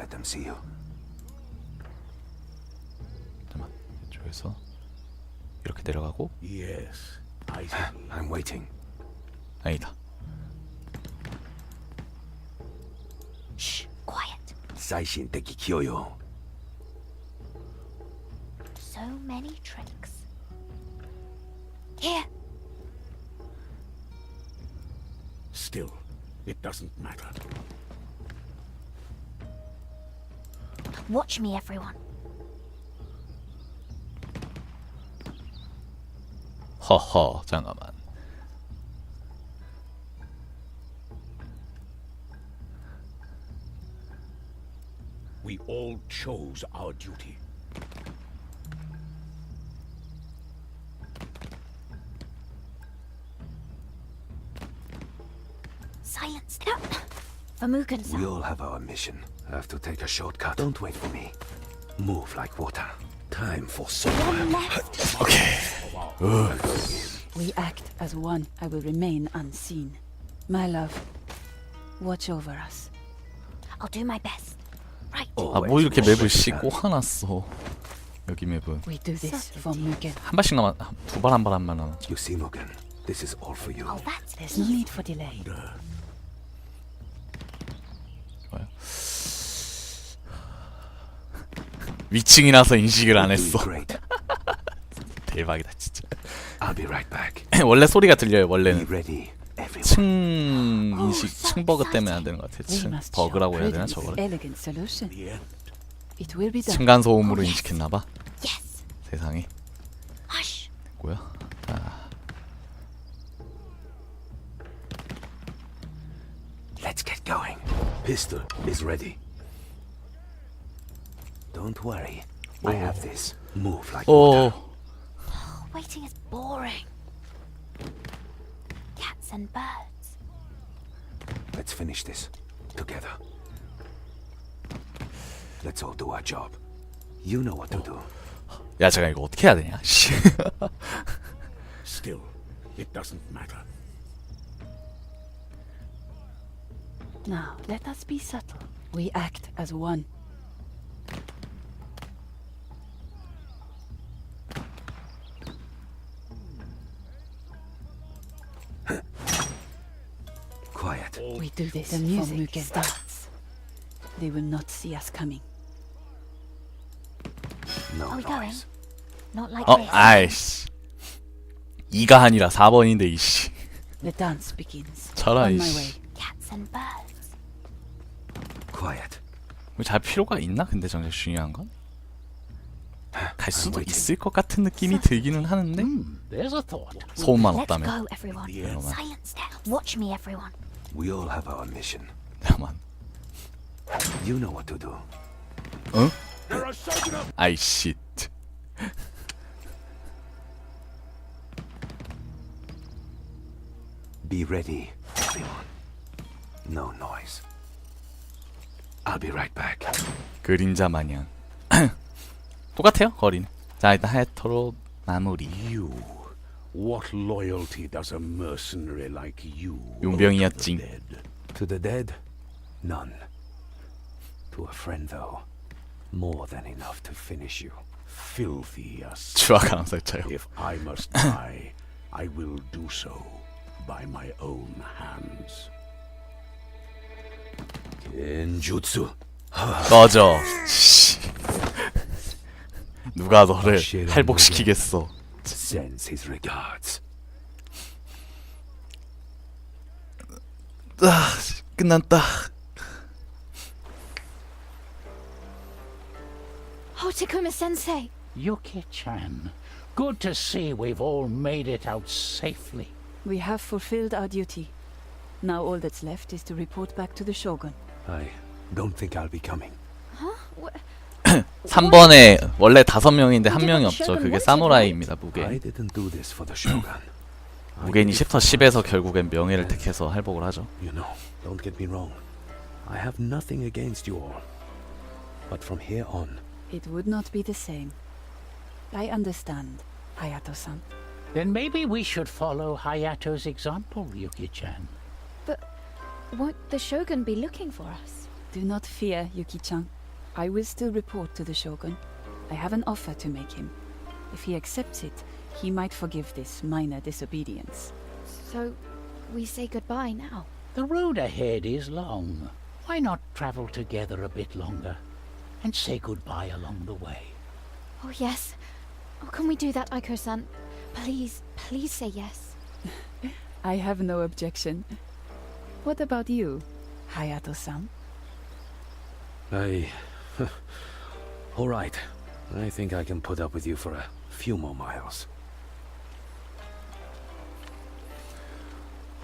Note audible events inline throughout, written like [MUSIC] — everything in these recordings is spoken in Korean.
let them see you. 이렇게 내려가고 Yes, I see. I'm waiting. 아니다 Shh, quiet. Saishin teki kiyoyo. So many tricks. Here, Still, it doesn't matter. watch me, everyone. 허허 잠깐만 We all chose our duty. Silence. No. For Mugen We all have our mission. Have to take a shortcut. Don't wait for me. Move like water. Time for some. One left. We act as one. I will remain unseen. My love, watch over us. I'll do my best. Right. 아 뭐 이렇게 맵을 씻고 화났어 여기 맵은 We do this for Mugen. 한 발씩 남았 두 발 한 발 한 발 남았 You see, Mugen. This is all for you. Oh, that's There's no need for delay. 위층이라서 인식을 안 했어. 대박이다 진짜 I'll be right back. 원래 소리가 들려요 원래는. 층 인식 층 버그 때문에 안 되는 것 같아 층 버그라고 해야 되나. 저거를 done. 층간 소음으로 인식했나봐 yes. 세상에. 뭐야 Let's get going. Pistol is ready. Don't worry. I have this. Move like water. 오 Waiting is boring. Cats and birds. Let's finish this together. Let's all do our job. You know what to do. 야 잠깐 이거 어떻게 해야 되냐 씨 Still, it doesn't matter. Now, let us be subtle. We act as one. Do this the music starts. They will not see us coming. No Are we going? noise. Not like 어 this. 아이씨 2가 아니라 4번인데 이씨 The dance begins. 저라 On my 이씨 way. Cats and birds. Quiet. 뭐잘 필요가 있나 근데 정작 중요한 건? 갈 수도. 있을 것 같은 느낌이 들기는 하는데 There's a thought. 소음만 Let's 없다면 go, everyone. Yeah. Silence now. Watch me, everyone. We all have our mission. 잠깐만 You know what to do. 어? There are certain of 아이씨 Be ready, everyone. No noise. I'll be right back. 그림자 마냥 [CLEARS THROAT] 똑같아요 거리는 자 일단 하이터로 마무리 you. What loyalty does a mercenary like you owe to 용병이었지. the dead? To the dead, none. To a friend, though, more than enough to finish you. Filthy [LAUGHS] as 추악 암살자요 If I must [COUGHS] die, I will do so by my own hands. Genjutsu. [SIGHS] 꺼져 [LAUGHS] 씨. 누가 너를 할복시키겠어 Sends his regards. Ah, gnanta. Hotakuma sensei. Yuki chan. Good to see we've all made it out safely. We have fulfilled our duty. Now all that's left is to report back to the Shogun. I don't think I'll be coming. Huh? Wh 3번에 원래 다섯 명인데 한 명이 없죠 그게 사무라이입니다 무게 챕터 for 10에서 결국엔 명예를 택해서 할복을 하죠 You know, don't get me wrong. I have nothing against you all. But from here on, It would not be the same. I understand, Hayato-san. Then maybe we should follow Hayato's example, Yuki-chan. Won't the Shogun be looking for us? Do not fear, Yuki-chan. I will still report to the Shogun. I have an offer to make him. If he accepts it, he might forgive this minor disobedience. So, we say goodbye now. The road ahead is long. Why not travel together a bit longer and say goodbye along the way? Oh, yes. Oh, can we do that, Aiko-san? Please, please say yes. [LAUGHS] I have no objection. What about you, Hayato-san? I. All right. I think I can put up with you for a few more miles.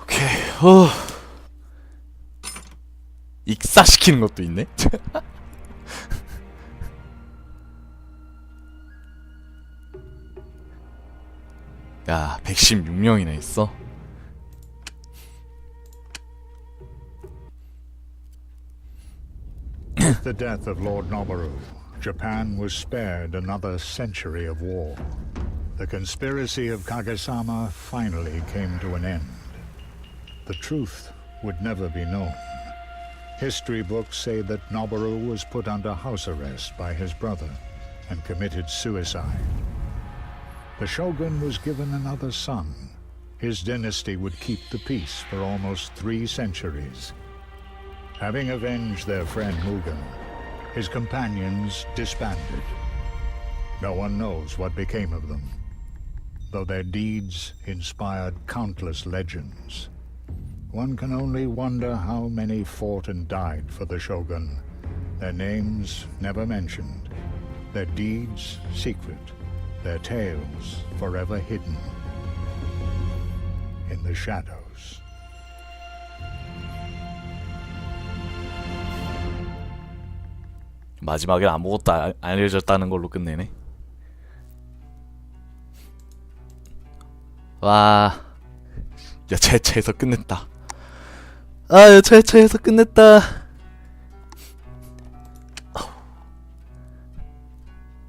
오케이. 어. 익사시키는 것도 있네. 야, 116명이나 있어. The death of Lord Noboru, Japan was spared another century of war. The conspiracy of Kagesama finally came to an end. The truth would never be known. History books say that Noboru was put under house arrest by his brother and committed suicide. The shogun was given another son. His dynasty would keep the peace for almost three centuries. Having avenged their friend Mugen, his companions disbanded. No one knows what became of them, though their deeds inspired countless legends. One can only wonder how many fought and died for the shogun, their names never mentioned, their deeds secret, their tales forever hidden in the shadows. 마지막엔 아무것도 안 알려졌다는 걸로 끝내네. 와, 여차여차해서 끝냈다. 아, 여차여차해서 끝냈다.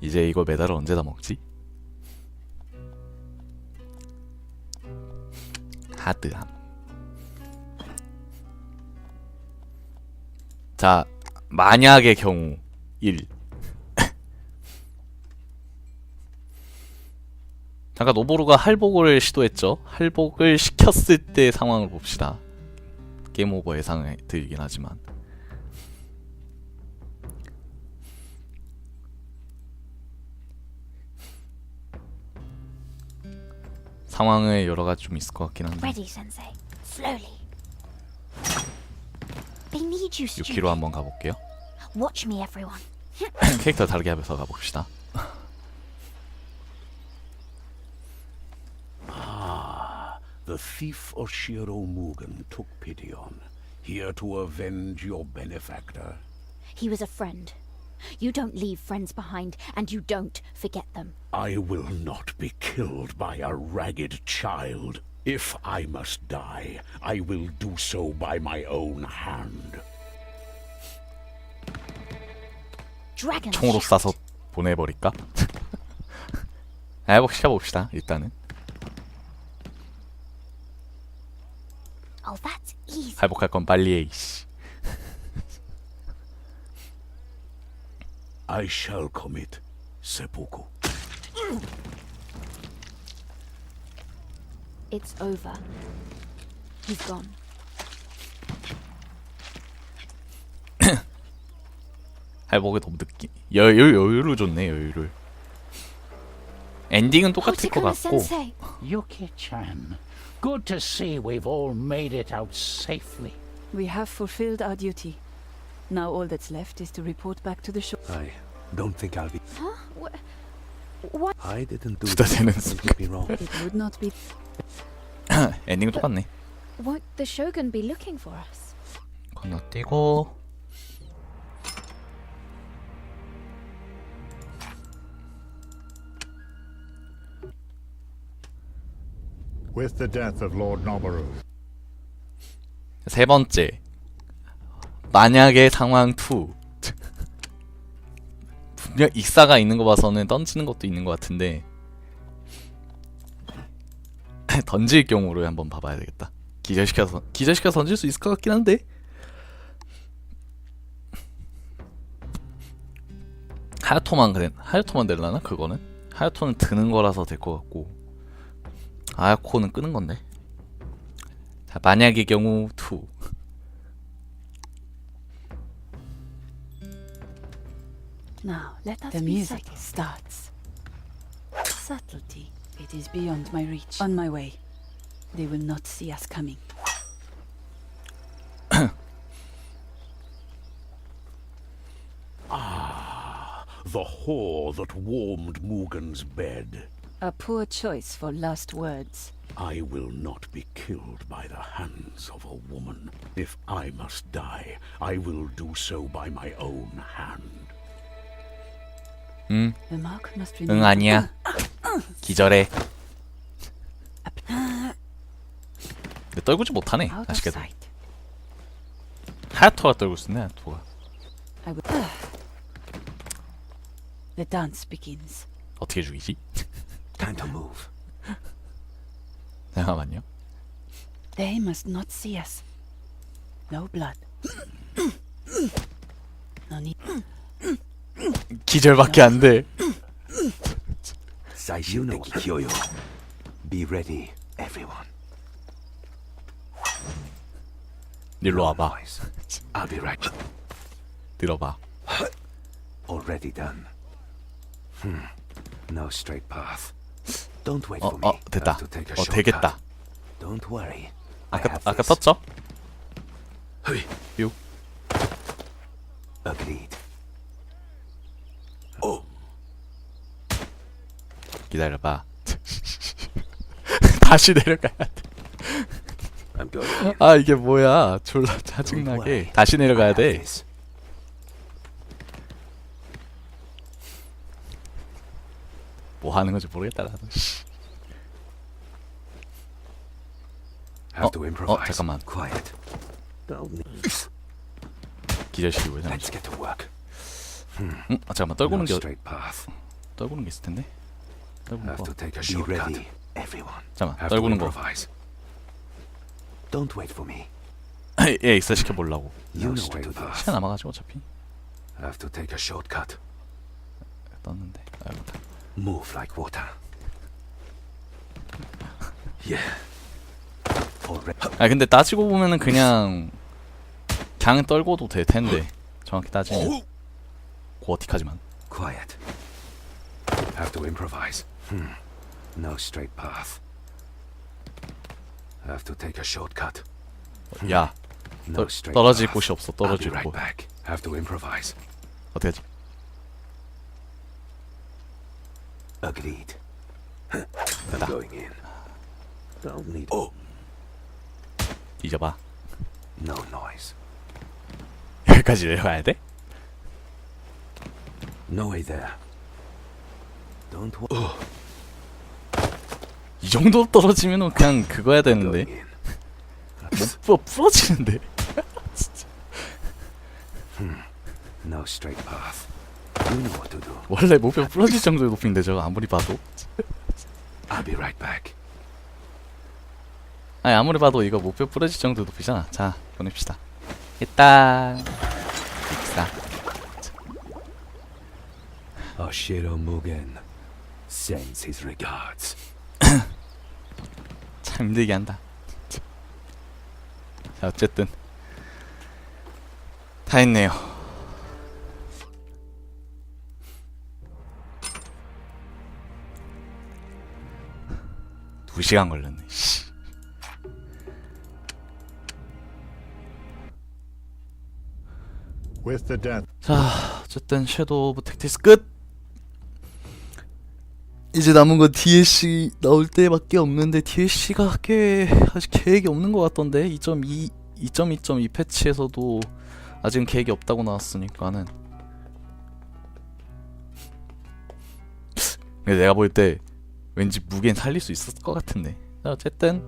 이제 이거 메달을 언제 다 먹지? 하드함. 자, 만약의 경우 1 잠깐 노보루가 할복을 시도했죠. 할복을 시켰을 때 상황을 봅시다. 게임 오버 예상이 들긴 하지만 상황에 여러 가지 좀 있을 것 같긴 한데 Ready, Sensei. Slowly. They need you, 6km stupid. 한번 가볼게요. Watch me, everyone. 캐릭터 다르게 하면서 가봅시다. The thief Oshiro Mugen took pity on, here to avenge your benefactor. He was a friend. You don't leave friends behind, and you don't forget them. I will not be killed by a ragged child. If I must die, I will do so by my own hand. 총으로. 쏴서 보내버릴까? 해봅 시켜봅시다 일단은 Oh. 회복할 건 빨리 해 이씨 I shall commit seppuku. It's over. He's gone. 회복이 너무 늦게 여유 여유를 줬네 여유를 엔딩은 똑같을 것 같고. Yuki-chan, good to see we've all made it out safely. We have fulfilled our duty. Now all that's left is to report back to the Shogun. I don't think I'll be. Huh? Wh- What? I didn't do Don't get me wrong. It would not be 엔딩은 똑같네 Won't the Shogun be looking for us? 건너뛰고 With the death of Lord Noboru, 세 번째. 만약의 상황 2 [LAUGHS] 분명 익사가 있는 거 봐서는 던지는 것도 있는 것 같은데. [LAUGHS] 던질 경우를 한번 봐봐야 되겠다. 기절시켜서 기절시켜서 던질 수 있을 것 같긴 한데. 하야토만 그래 하야토만 될라나? 그거는? 하야토는 드는 거라서 될 것 같고 아야코는 끄는 건데 자 만약의 경우 2 Now, let us the be music subtle. starts. Subtlety. It is beyond my reach. On my way. They will not see us coming. [COUGHS] The whore that warmed Mugen's bed. A poor choice for last words. I will not be killed by the hands of a woman. If I must die, I will do so by my own hand. 응, The mark must 응 remain. 아니야 기절해 근데 떨구지 못하네 Out of 아쉽게도 sight. 하야토가 떨고 있었네 하야토가 I will. the dance begins. 어떻게 죽이지? Time to move. 잠깐만요 They must not see us. No blood. [CLEARS THROAT] no need. 기절밖에 안돼 You know Kyoyo. Be ready, everyone. 일로 와봐 Noise. I'll be right. 들어봐 Already done. Hmm. No straight path. Don't wait 어, for me. 어 됐다 Have to take a 어 shortcut. 되겠다 Don't worry. I 아까 have 아까 this. 떴죠? Hey. 요 Agreed. 기다려봐 다시 내려가야 I'm going. 돼아 이게 뭐야 졸라 짜증나게. 다시 내려가야 have 돼 this. 뭐 하는 건지 모르겠다 나도 씨. 어, to 어, improvise. 잠깐만. Quiet. 기절시키고 잠시 Let's get to work. 응? 아, 잠깐만 떨구는 no 게 어- straight path. 떨구는 게 있을 텐데 떨구는 Have 거 to take a Be shortcut. ready. Everyone. 잠깐만 Have to 떨구는 거 improvise. Don't wait for me. 예, 익사시켜 보려고 You know what to do. 시간 남아가지고 어차피 Have to take a shortcut. 떴는데 아이고 Move like water. Yeah. 아 근데 따지고 보면은 그냥 그냥 떨고도 될 텐데 정확히 따지면 고어틱하지만 Quiet. Have to improvise. Hmm. No straight path. Have to take a shortcut. 야 No 떨, straight 떨어질 path. 곳이 없어 I'll be 떨어질 right 곳 back. Have to improvise. 어떻게 하지? Agreed. 됐다 Going in. Don't need. Oh. 잊어봐 No noise. 여기까지 내려가야 돼? No way there. Don't. Wo- 이 정도 떨어지면은 그냥 그거 해야 되는데 Going in. 못 부어 부러지는데 No straight path. You know what to do. 원래 목표 부러질 정도의 높이인데 저거 아무리 봐도 I'll be right back. 아니 아무리 봐도 이거 목표 부러질 정도 높이잖아. 자 보냅시다. 일단 익사 Oshiro Mugen. Sends his regards. [COUGHS] 참 힘들게 한다. 자 어쨌든. 다 했네요. 두 시간 걸렸네 씨. 자 어쨌든 섀도우 오브 택티스 끝. 이제 남은 건 DLC 나올 때밖에 없는데 DLC가 꽤 아직 계획이 없는 것 같던데. 2.2 2.2.2 패치에서도 아직은 계획이 없다고 나왔으니까는. 근데 내가 볼 때 왠지 무게는 살릴 수 있었을 것 같은데. 자, 어쨌든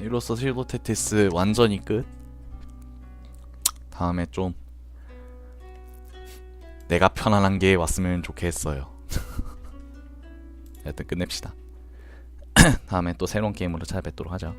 이로써 섀도우 택티스 완전히 끝. 다음에 좀 내가 편안한 게 왔으면 좋겠어요. [LAUGHS] 일단 끝냅시다. [CLEARS THROAT] 다음에 또 새로운 게임으로 찾아뵙도록 하죠.